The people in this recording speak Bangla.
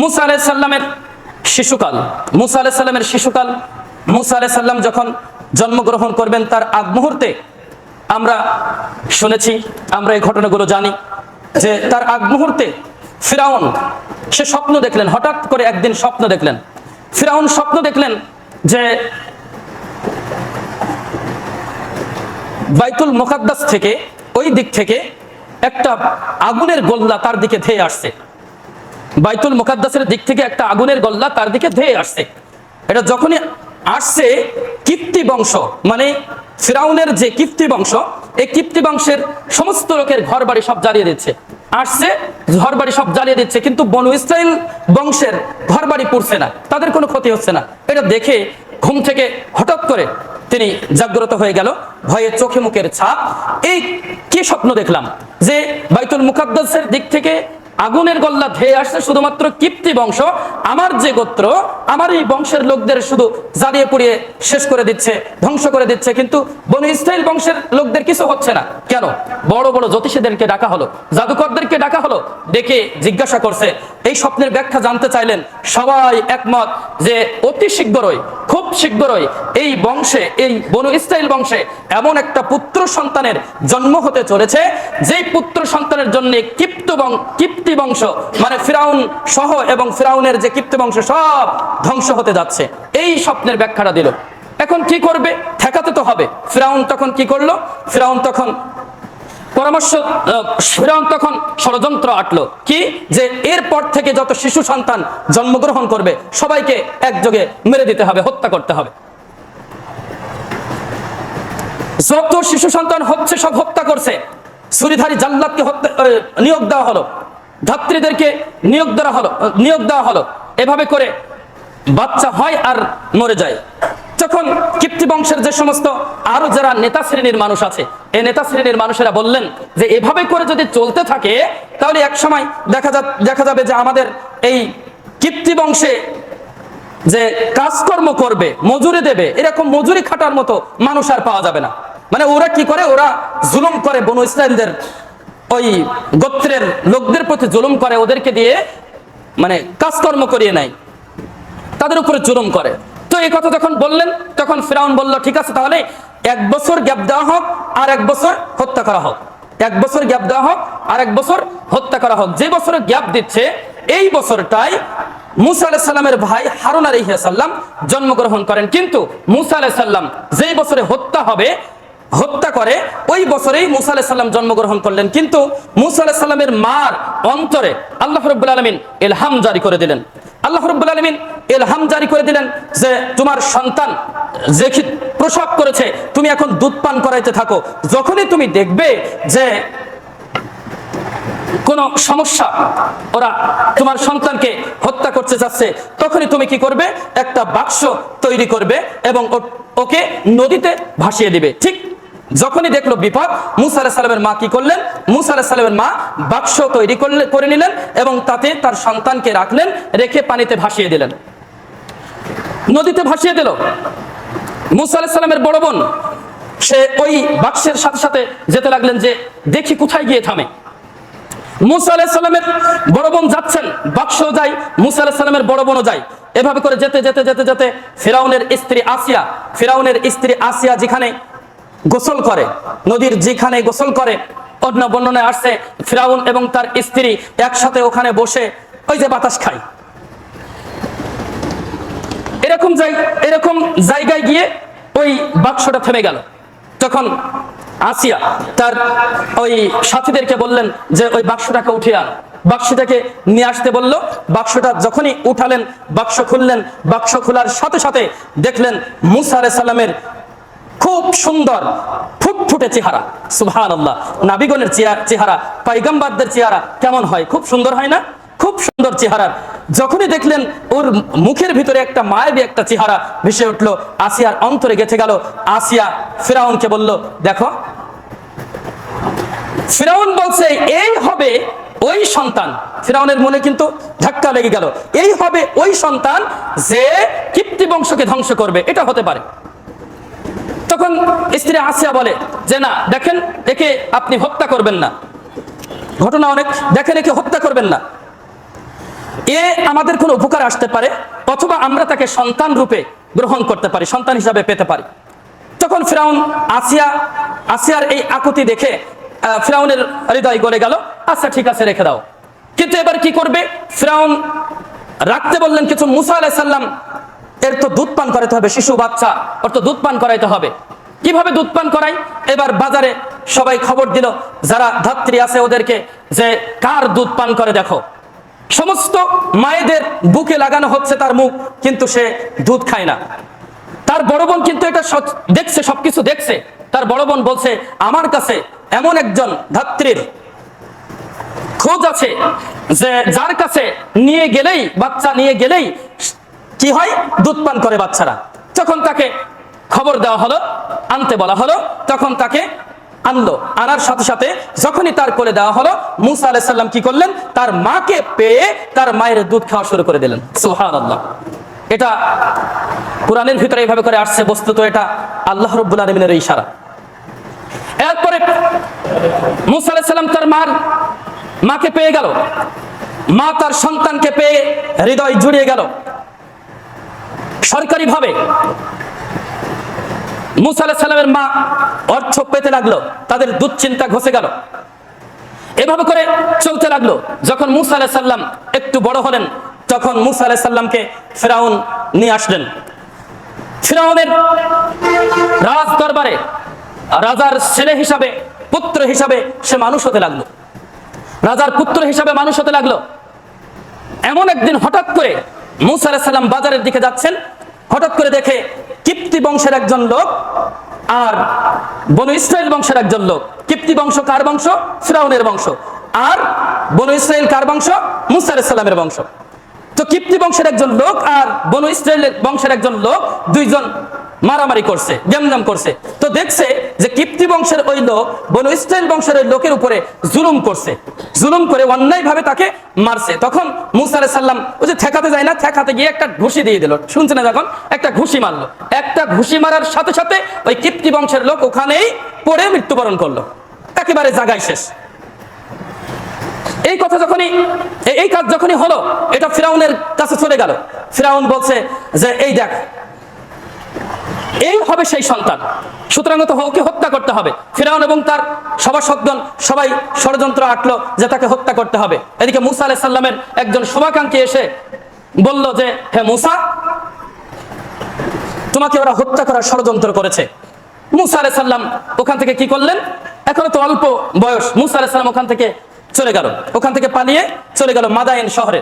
মুসা আলাইসাল্লামের শিশুকাল, মুসা আলাইসাল্লামের শিশুকাল, মুসা আলাইসাল্লাম যখন জন্মগ্রহণ করবেন তার আগ মুহূর্তে আমরা শুনেছি, আমরা এই ঘটনাগুলো জানি যে তার আগ মুহূর্তে ফিরাউন, সে স্বপ্ন দেখলেন, হঠাৎ করে একদিন স্বপ্ন দেখলেন। ফিরাউন স্বপ্ন দেখলেন যে বাইতুল মোকাদ্দাস থেকে, ওই দিক থেকে একটা আগুনের গোল্লা তার দিকে ধেয়ে আসছে। বাইতুল মোকাদ্দাসের দিক থেকে একটা আগুনের গল্লা তার দিকে ধেয়ে আসছে। এটা যখনই আসছে কীর্তি বংশ মানে ফিরাউনের যে কীর্তি বংশ, এই কীর্তি বংশের সমস্ত লোকের ঘর বাড়ি সব জ্বালিয়ে দিচ্ছে। আসছে ঘর বাড়ি সব জ্বালিয়ে দিচ্ছে, কিন্তু বনু ইসরাইল বংশের ঘর বাড়ি পড়ছে না, তাদের কোনো ক্ষতি হচ্ছে না। এটা দেখে ঘুম থেকে হঠাৎ করে তিনি জাগ্রত হয়ে গেল, ভয়ে চোখে মুখের ছাপ। এই কি স্বপ্ন দেখলাম? যে বাইতুল মুকাদ্দাসের দিক থেকে আগুনের গল্লা ধেয়ে আসছে, শুধুমাত্র কীর্তি বংশ। আমার যে গোত্র, আমার এই বংশের লোকদের শুধু জ্বালিয়ে পুড়িয়ে শেষ করে দিচ্ছে, ধ্বংস করে দিচ্ছে। কিন্তু বনু ইসরাইল বংশের লোকদের কিছু হচ্ছে না। কেন? বড় বড় জ্যোতিষীদেরকে ডাকা হলো, জাদুকরদেরকে ডাকা হলো, ডেকে জিজ্ঞাসা করছে। এই স্বপ্নের ব্যাখ্যা জানতে চাইলেন সবাই একমত যে অতি শীঘ্রই, খুব শীঘ্রই এই বংশে, এই বনু ইসরাইল বংশে এমন একটা পুত্র সন্তানের জন্ম হতে চলেছে। যেই পুত্র সন্তানের জন্য কিপ্ত বং- কিপ্তি বংশ মানে ফিরাউন সহ এবং ফিরাউনের যে কিপ্তি বংশ সব ধ্বংস হতে যাচ্ছে। এই স্বপ্নের ব্যাখ্যাটা দিল। এখন কি করবে? ঠেকাতে তো হবে। ফিরাউন তখন কি করল? ফিরাউন তখন পরামর্শ ফিরাউন তখন ষড়যন্ত্র আটলো। কি? যে এরপর থেকে যত শিশু সন্তান জন্মগ্রহণ করবে, সবাইকে একযোগে মেরে দিতে হবে, হত্যা করতে হবে। যত শিশু সন্তান হচ্ছে, সব হত্যা করছে। সুরিধারী জাল্লাদকে হত্যা নিয়োগ দেওয়া হলো। ধাত্রীদেরকে নিয়োগ দেওয়া হলো, নিয়োগ দেওয়া হলো। এভাবে করে বাচ্চা হয় আর মরে যায়। তখন কীর্তি বংশের যে সমস্ত আরও যারা নেতা শ্রেণির মানুষ আছে, এই নেতা শ্রেণির মানুষেরা বললেন যে, এভাবে করে যদি চলতে থাকে, তাহলে এক সময় দেখা যা, দেখা যাবে যে আমাদের এই কীর্তি বংশে যে কাজকর্ম করবে, মজুরি দেবে, এরকম মজুরি খাটার মতো মানুষ আর পাওয়া যাবে না। মানে ওরা কি করে? ওরা জুলুম করে বনু ইসরায়েলদের ওই গোত্রের লোকদের প্রতি জুলুম করে, ওদেরকে দিয়ে মানে কাজকর্ম করিয়ে নেয়। তাদের উপরে জুলুম করে। তো এই কথা যখন বললেন, তখন ফিরাউন বলল, ঠিক আছে, তাহলে এক বছর গ্যাপ দেওয়া হোক, আর এক বছর হত্যা করা হোক। এক বছর গ্যাপ দেওয়া হোক, আর এক বছর হত্যা করা হোক। যে বছরে গ্যাপ দিচ্ছে, এই বছরটাই মুসা আলাহ সাল্লামের ভাই হারুন আলহিসাল্লাম জন্মগ্রহণ করেন। কিন্তু মুসা আলাহ সাল্লাম যেই বছরে হত্যা হবে হত্যা করে, ওই বছরেই মুসা আলাহ সাল্লাম জন্মগ্রহণ করলেন। কিন্তু মুসা আলাহ সাল্লামের মার অন্তরে আল্লাহ রব্বুল আলমিন এলহাম জারি করে দিলেন। আল্লাহ রব্বুল আলমিন এলহাম জারি করে দিলেন যে, তোমার সন্তান যে প্রসব করেছে, তুমি এখন দুধ পান করাইতে থাকো। যখনই তুমি দেখবে যে কোনো সমস্যা, ওরা তোমার সন্তানকে হত্যা করতে যাচ্ছে, তখনই তুমি কি করবে? একটা বাক্স তৈরি করবে এবং ওকে নদীতে ভাসিয়ে দিবে। ঠিক যখনই দেখল বিপদ মুসা আলাহ সাল্লামের মা কি করলেন? মুসা আলাহ সাল্লামের মা বাক্স তৈরি করলে, করে নিলেন এবং তাতে তার সন্তানকে রাখলেন, রেখে পানিতে ভাসিয়ে দিলেন। নদীতে ভাসিয়ে দিল। মুসা আলাহ সাল্লামের বড় বোন, সে ওই বাক্সের সাথে সাথে যেতে লাগলেন যে, দেখি কোথায় গিয়ে থামে? মুসা আলাহ সাল্লামের বড় বোন যাচ্ছেন, বাক্স যায়, মুসা আলাহ সাল্লামের বড় বোনও যায়। এভাবে করে যেতে যেতে যেতে যেতে ফেরাউনের স্ত্রী আসিয়া, ফেরাউনের স্ত্রী আসিয়া যেখানে গোসল করে। নদীর যেখানে গোসল করে, অন্য বর্ণনায় আসছে ফেরাউন এবং তার স্ত্রী একসাথে ওখানে বসে ওই যে বাতাস খায়। এরকম এরকম জায়গায় গিয়ে ওই বাক্সটা থেমে গেল। তখন আসিয়া তার ওই সাথীদেরকে বললেন যে, ওই বাক্সটাকে উঠিয়ে আন। বাক্সটাকে নিয়ে আসতে বলল। বাক্সটা যখনই উঠালেন, বাক্স খুললেন, বাক্স খোলার সাথে সাথে দেখলেন মুসা আলাইহিস সালামের খুব সুন্দর, ফুটফুটে চেহারা। সুবহান আল্লাহ নাবিগণের চেহারা, পাইগাম্বারদের চেহারা কেমন হয়? খুব সুন্দর হয় না? খুব সুন্দর চেহারা। যখনই দেখলেন ওর মুখের ভিতরে একটা মায়াবী একটা চেহারা ভেসে উঠল, আসিয়ার অন্তরে গেছে গেল, আসিয়া ফিরাউনকে বলল, দেখো, ফিরাউন বলছে, এই হবে ওই সন্তান। ফিরাউনের মনে কিন্তু ধাক্কা লেগে গেল, এই হবে ওই সন্তান যে কীর্তি বংশকে ধ্বংস করবে। এটা হতে পারে। তখন স্ত্রী আসিয়া বলে, যে না, দেখেন, একে আপনি হত্যা করবেন না। ঘটনা অনেক, দেখেন, একে হত্যা করবেন না। এ আমাদের কোনো উপকার আসতে পারে, অথবা আমরা তাকে সন্তান রূপে গ্রহণ করতে পারি, সন্তান হিসাবে পেতে পারি। তখন ফিরাউন আসিয়া, আসিয়ার এই আকুতি দেখে ফিরাউনের হৃদয় গলে গেল আচ্ছা ঠিক আছে, রেখে দাও। কিন্তু এবার কি করবে? ফিরাউন রাখতে বললেন কিছু মুসা আলাইসাল্লাম এর তো দুধ পান করাইতে হবে, শিশু, বাচ্চা। ওর তো দুধ পান করাইতে হবে। কীভাবে দুধ পান করাই? এবার বাজারে সবাই খবর দিল, যারা ধাত্রী আছে ওদেরকে যে কার দুধ পান করে দেখো। সমস্ত মায়েদের বুকে লাগানো হচ্ছে তার মুখ, কিন্তু সে দুধ খায় না। তার বড় বোন কিন্তু এটা দেখছে, সবকিছু দেখছে। তার বড় বোন বলছে, আমার কাছে এমন একজন ধাত্রীর খোঁজ আছে যে যার কাছে নিয়ে গেলেই, বাচ্চা নিয়ে গেলেই কি হয়? দুধ পান করে বাচ্চারা। যখন তাকে খবর দেওয়া হলো, আনতে বলা হলো, তখন তাকে আনলো। আনার সাথে সাথে যখনই তার কোলে দেওয়া হলো, মুসা আলাইসাল্লাম কি করলেন? তার মাকে পেয়ে তার মায়ের দুধ খাওয়া শুরু করে দিলেন। সুহান আল্লাহ এটা কোরআনের ভিতরে এইভাবে করে আসছে, বস্তুত এটা আল্লাহ রব্বুল আলমিনের ইশারা। এরপরে মুসা আলাইসাল্লাম তার মার মাকে পেয়ে গেল। মা তার সন্তানকে পেয়ে হৃদয় জুড়িয়ে গেল। সরকারিভাবে মুসা আলাহ মা অর্থ পেতে লাগল, তাদের দুশ্চিন্তা ঘষে গেল। এভাবে করে চলতে লাগল। যখন মুসা আলাহ সাল্লাম একটু বড় হলেন, তখন মুসা আলাহ সাল্লামকে ফেরাউন নিয়ে আসলেন। ফেরাউনের রাজ দরবারে রাজার ছেলে হিসাবে, পুত্র হিসাবে সে মানুষ হতে লাগল। রাজার পুত্র হিসাবে মানুষ হতে লাগল। এমন একদিন হঠাৎ করে মুসা আলাইহিস সালাম বাজারের দিকে যাচ্ছেন। হঠাৎ করে দেখে কিপ্তি বংশের একজন লোক আর বনু ইসরায়েল বংশের একজন লোক। কিপ্তি বংশ কার বংশ? শ্রাউনের বংশ। আর বনু ইসরায়েল কার বংশ? মুসা আলাইহিস সালামের বংশ। কিপ্তি বংশের একজন লোক আর বনু ইসরায়েলের বংশের একজন লোক দুইজন মারামারি করছে গেমজাম করছে। তো দেখছে যে কিপ্তি বংশের ওই লোক বনু ইসরায়েল বংশের ওই লোকের উপরে জুলুম করছে। জুলুম করে অন্যায় ভাবে তাকে মারছে। তখন মুসা আলাইহিস সাল্লাম ওই যে ঠেকাতে যায় না, ঠেকাতে গিয়ে একটা ঘুষি দিয়ে দিল। শুনছে না যখন? একটা ঘুষি মারলো। একটা ঘুষি মারার সাথে সাথে ওই কিপ্তি বংশের লোক ওখানেই পড়ে মৃত্যুবরণ করল। একেবারে জাগায় শেষ। এই কথা যখনই, এই কাজ যখনই হলো, এটা ফিরাউনের কাছে চলে গেল। ফিরাউন বলছে যে, এই দেখ, এই হবে সেই সন্তান। সুতরাং তো ওকে হত্যা করতে হবে। ফিরাউন এবং তার সভাসদগণ সবাই ষড়যন্ত্র আটলো যে তাকে হত্যা করতে হবে। এদিকে মুসা আলাইহিস সাল্লামের একজন শুভাকাঙ্ক্ষী এসে বলল যে, হে মুসা, তোমাকে ওরা হত্যা করার ষড়যন্ত্র করেছে। মুসা আলাইহিস সাল্লাম ওখান থেকে কি করলেন? এখনও তো অল্প বয়স। মুসা আলাইহিস সাল্লাম ওখান থেকে চলে গেল। ওখান থেকে পালিয়ে চলে গেল মাদায়েন শহরে।